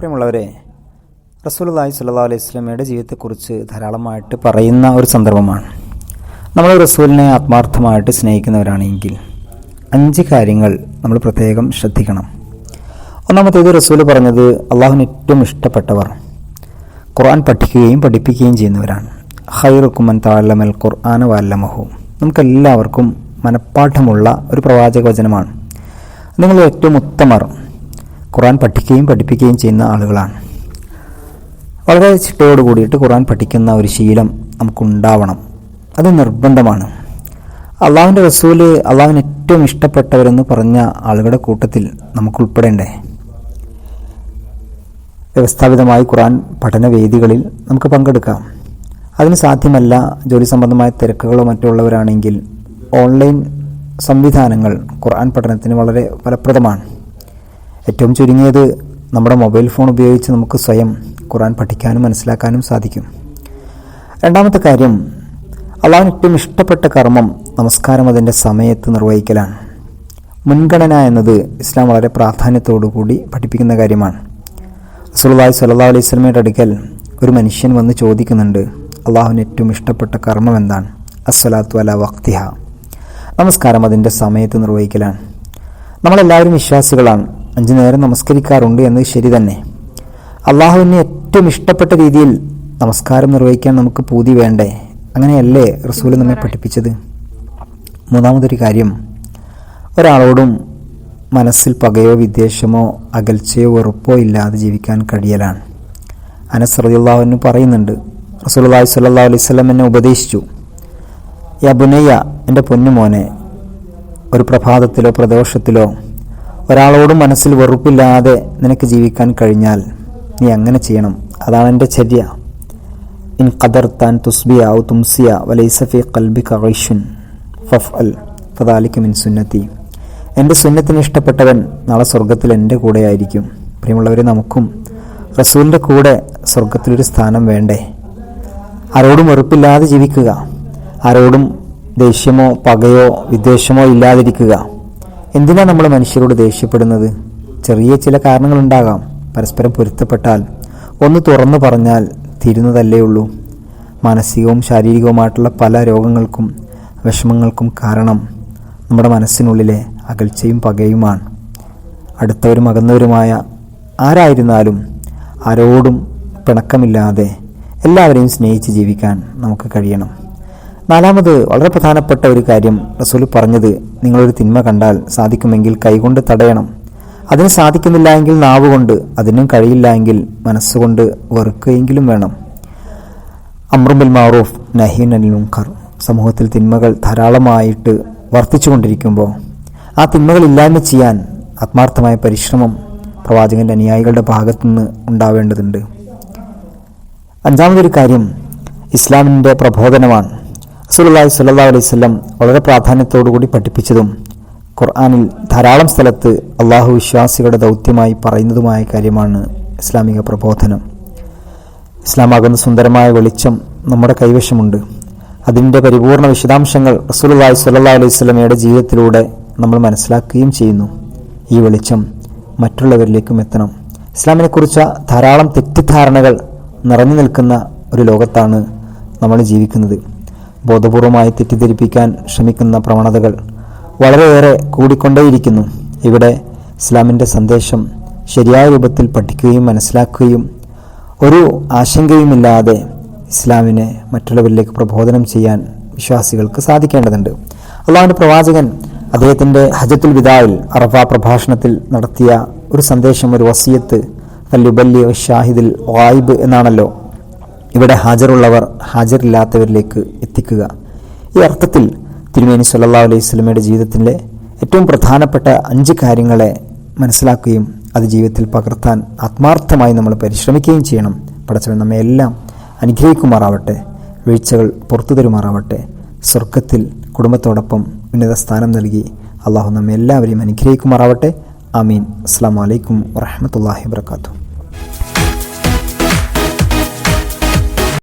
പ്രിയമുള്ളവരെ റസൂലുള്ളാഹി സ്വല്ലല്ലാഹു അലൈഹി സ്വലമയുടെ ജീവിതത്തെക്കുറിച്ച് ധാരാളമായിട്ട് പറയുന്ന ഒരു സന്ദർഭമാണ്. നമ്മൾ റസൂലിനെ ആത്മാർത്ഥമായിട്ട് സ്നേഹിക്കുന്നവരാണെങ്കിൽ അഞ്ച് കാര്യങ്ങൾ നമ്മൾ പ്രത്യേകം ശ്രദ്ധിക്കണം. ഒന്നാമത്തേത് റസൂൽ പറഞ്ഞത് അള്ളാഹുവിന് ഏറ്റവും ഇഷ്ടപ്പെട്ടവർ ഖുർആൻ പഠിക്കുകയും പഠിപ്പിക്കുകയും ചെയ്യുന്നവരാണ്. ഹൈറുക്കുമൻ താലമൽ ഖുർആന വല്ലമഹു നമുക്കെല്ലാവർക്കും മനഃപ്പാഠമുള്ള ഒരു പ്രവാചക വചനമാണ്. നിങ്ങൾ ഏറ്റവും ഉത്തമർ ഖുർആൻ പഠിക്കുകയും പഠിപ്പിക്കുകയും ചെയ്യുന്ന ആളുകളാണ്. വളരെ ചിട്ടയോട് കൂടിയിട്ട് ഖുറാൻ പഠിക്കുന്ന ഒരു ശീലം നമുക്കുണ്ടാവണം. അത് നിർബന്ധമാണ്. അള്ളാഹുവിന്റെ റസൂൽ അള്ളാഹുവിന് ഏറ്റവും ഇഷ്ടപ്പെട്ടവരെന്ന് പറഞ്ഞ ആളുകളുടെ കൂട്ടത്തിൽ നമുക്ക് ഉൾപ്പെടേണ്ടേ വ്യവസ്ഥാപിതമായി ഖുർആൻ പഠനവേദികളിൽ നമുക്ക് പങ്കെടുക്കാം. അതിന് സാധ്യമല്ല ജോലി സംബന്ധമായ തിരക്കുകളോ മറ്റുള്ളവരാണെങ്കിൽ ഓൺലൈൻ സംവിധാനങ്ങൾ ഖുർആൻ പഠനത്തിന് വളരെ ഫലപ്രദമാണ്. ഏറ്റവും ചുരുങ്ങിയത് നമ്മുടെ മൊബൈൽ ഫോൺ ഉപയോഗിച്ച് നമുക്ക് സ്വയം ഖുറാൻ പഠിക്കാനും മനസ്സിലാക്കാനും സാധിക്കും. രണ്ടാമത്തെ കാര്യം അള്ളാഹുവിന് ഏറ്റവും ഇഷ്ടപ്പെട്ട കർമ്മം നമസ്കാരം അതിന്റെ സമയത്ത് നിർവഹിക്കലാണ്. മുൻഗണന എന്നത് ഇസ്ലാം വളരെ പ്രാധാന്യത്തോടു കൂടി പഠിപ്പിക്കുന്ന കാര്യമാണ്. റസൂലുള്ളാഹി സല്ലാ അലൈഹി സ്വലമയുടെ അടുക്കൽ ഒരു മനുഷ്യൻ വന്ന് ചോദിക്കുന്നുണ്ട് അള്ളാഹുവിന് ഏറ്റവും ഇഷ്ടപ്പെട്ട കർമ്മം എന്താണ്? അസ്സലാത്തു അല വക്തിഹ നമസ്കാരം അതിന്റെ സമയത്ത് നിർവഹിക്കലാണ്. നമ്മളെല്ലാവരും വിശ്വാസികളാണ്. അഞ്ചു നേരം നമസ്കരിക്കാറുണ്ട് എന്നത് ശരി തന്നെ. അള്ളാഹുവിനെ ഏറ്റവും ഇഷ്ടപ്പെട്ട രീതിയിൽ നമസ്കാരം നിർവഹിക്കാൻ നമുക്ക് പൂതി വേണ്ടേ? അങ്ങനെയല്ലേ റസൂൽ നമ്മെ പഠിപ്പിച്ചത്? മൂന്നാമതൊരു കാര്യം ഒരാളോടും മനസ്സിൽ പകയോ വിദ്വേഷമോ അകൽച്ചയോ വെറുപ്പോ ഇല്ലാതെ ജീവിക്കാൻ കഴിയലാണ്. അനസ് റളിയല്ലാഹു പറയുന്നുണ്ട് റസൂലുള്ളാഹി സ്വല്ലല്ലാഹു അലൈഹി വസല്ലം എന്നെ ഉപദേശിച്ചു. യബുനയ്യ ബുനയ്യ എന്റെ പൊന്നുമോനെ ഒരു പ്രഭാതത്തിലോ പ്രദോഷത്തിലോ ഒരാളോടും മനസ്സിൽ വെറുപ്പില്ലാതെ നിനക്ക് ജീവിക്കാൻ കഴിഞ്ഞാൽ നീ അങ്ങനെ ചെയ്യണം. അതാണ് എന്റെ ചര്യ. ഇൻ ഖദർ താൻ തുസ്ബിയ ഔ തുംസിയ വലൈസഫി കൽബി കൈഷുൻ ഫഫ് അൽ ഫദാലിക്ക് മിൻ സുന്നത്തി. എന്റെ സുന്നത്തിന് ഇഷ്ടപ്പെട്ടവൻ നാളെ സ്വർഗത്തിൽ എന്റെ കൂടെ ആയിരിക്കും പ്രിയമുള്ളവരെ നമുക്കും റസൂലിന്റെ കൂടെ സ്വർഗത്തിലൊരു സ്ഥാനം വേണ്ടേ? ആരോടും വെറുപ്പില്ലാതെ ജീവിക്കുക. ആരോടും ദേഷ്യമോ പകയോ വിദ്വേഷമോ ഇല്ലാതിരിക്കുക. എന്തിനാണ് നമ്മൾ മനുഷ്യരോട് ദേഷ്യപ്പെടുന്നത്? ചെറിയ ചില കാരണങ്ങളുണ്ടാകാം. പരസ്പരം പൊരുത്തപ്പെട്ടാൽ ഒന്ന് തുറന്നു പറഞ്ഞാൽ തീരുന്നതല്ലേ ഉള്ളൂ. മാനസികവും ശാരീരികവുമായിട്ടുള്ള പല രോഗങ്ങൾക്കും വിഷമങ്ങൾക്കും കാരണം നമ്മുടെ മനസ്സിനുള്ളിലെ അകൽച്ചയും പകയുമാണ്. അടുത്തവരും അകന്നവരുമായ ആരായിരുന്നാലും ആരോടും പിണക്കമില്ലാതെ എല്ലാവരെയും സ്നേഹിച്ച് ജീവിക്കാൻ നമുക്ക് കഴിയണം. നാലാമത് വളരെ പ്രധാനപ്പെട്ട ഒരു കാര്യം റസൂൽ പറഞ്ഞത് നിങ്ങളൊരു തിന്മ കണ്ടാൽ സാധിക്കുമെങ്കിൽ കൈകൊണ്ട് തടയണം. അതിന് സാധിക്കുന്നില്ല എങ്കിൽ നാവ് കൊണ്ട് അതിനും കഴിയില്ല എങ്കിൽ മനസ്സുകൊണ്ട് വെറുക്കുകയെങ്കിലും വേണം. അമ്രുബിൽ മാറൂഫ് നഹീൻ അൽ മുങ്കർ സമൂഹത്തിൽ തിന്മകൾ ധാരാളമായിട്ട് വർദ്ധിച്ചുകൊണ്ടിരിക്കുമ്പോൾ ആ തിന്മകൾ ഇല്ലായ്മ ചെയ്യാൻ ആത്മാർത്ഥമായ പരിശ്രമം പ്രവാചകന്റെ അനുയായികളുടെ ഭാഗത്തുനിന്ന് ഉണ്ടാവേണ്ടതുണ്ട്. അഞ്ചാമതൊരു കാര്യം ഇസ്ലാമിന്റെ പ്രബോധനമാണ്. റസൂലുള്ളാഹി സ്വല്ലല്ലാഹു അലൈഹി വസല്ലം വളരെ പ്രാധാന്യത്തോടുകൂടി പഠിപ്പിച്ചതും ഖുർആനിൽ ധാരാളം സ്ഥലത്ത് അള്ളാഹു വിശ്വാസികളുടെ ദൗത്യമായി പറയുന്നതുമായ കാര്യമാണ് ഇസ്ലാമിക പ്രബോധനം. ഇസ്ലാമാകുന്ന സുന്ദരമായ വെളിച്ചം നമ്മുടെ കൈവശമുണ്ട്. അതിന്റെ പരിപൂർണ വിശദാംശങ്ങൾ റസൂലുള്ളാഹി സ്വല്ലല്ലാഹു അലൈഹി വസല്ലമയുടെ ജീവിതത്തിലൂടെ നമ്മൾ മനസ്സിലാക്കുകയും ചെയ്യുന്നു. ഈ വെളിച്ചം മറ്റുള്ളവരിലേക്കും എത്തണം. ഇസ്ലാമിനെക്കുറിച്ച ധാരാളം തെറ്റിദ്ധാരണകൾ നിറഞ്ഞു നിൽക്കുന്ന ഒരു ലോകത്താണ് നമ്മൾ ജീവിക്കുന്നത്. ബോധപൂർവമായി തെറ്റിദ്ധരിപ്പിക്കാൻ ശ്രമിക്കുന്ന പ്രവണതകൾ വളരെയേറെ കൂടിക്കൊണ്ടേയിരിക്കുന്നു. ഇവിടെ ഇസ്ലാമിന്റെ സന്ദേശം ശരിയായ രൂപത്തിൽ പഠിക്കുകയും മനസ്സിലാക്കുകയും ഒരു ആശങ്കയുമില്ലാതെ ഇസ്ലാമിനെ മറ്റുള്ളവരിലേക്ക് പ്രബോധനം ചെയ്യാൻ വിശ്വാസികൾക്ക് സാധിക്കേണ്ടതുണ്ട്. അള്ളാഹുവിന്റെ പ്രവാചകൻ അദ്ദേഹത്തിന്റെ ഹജത്തുൽ വിദായിൽ അറഫ പ്രഭാഷണത്തിൽ നടത്തിയ ഒരു സന്ദേശം ഒരു വസീയത്ത് കല്ലുബല്ലി ഷാഹിദിൽ വായിബ് എന്നാണല്ലോ. ഇവിടെ ഹാജറുള്ളവർ ഹാജരില്ലാത്തവരിലേക്ക് എത്തിക്കുക. ഈ അർത്ഥത്തിൽ തിരുമേനി സല്ലാ അലൈഹി സ്വലമയുടെ ജീവിതത്തിലെ ഏറ്റവും പ്രധാനപ്പെട്ട അഞ്ച് കാര്യങ്ങളെ മനസ്സിലാക്കുകയും അത് ജീവിതത്തിൽ പകർത്താൻ ആത്മാർത്ഥമായി നമ്മൾ പരിശ്രമിക്കുകയും ചെയ്യണം. പടച്ചവൻ നമ്മെ എല്ലാം അനുഗ്രഹിക്കുമാറാവട്ടെ. വീഴ്ചകൾ പുറത്തു തരുമാറാവട്ടെ. സ്വർഗത്തിൽ കുടുംബത്തോടൊപ്പം ഉന്നത സ്ഥാനം നൽകി അള്ളാഹു നമ്മെ എല്ലാവരെയും അനുഗ്രഹിക്കുമാറാവട്ടെ. ആമീൻ. അസ്സാം വലൈക്കും വറഹമത്തല്ലാഹി വാത്തു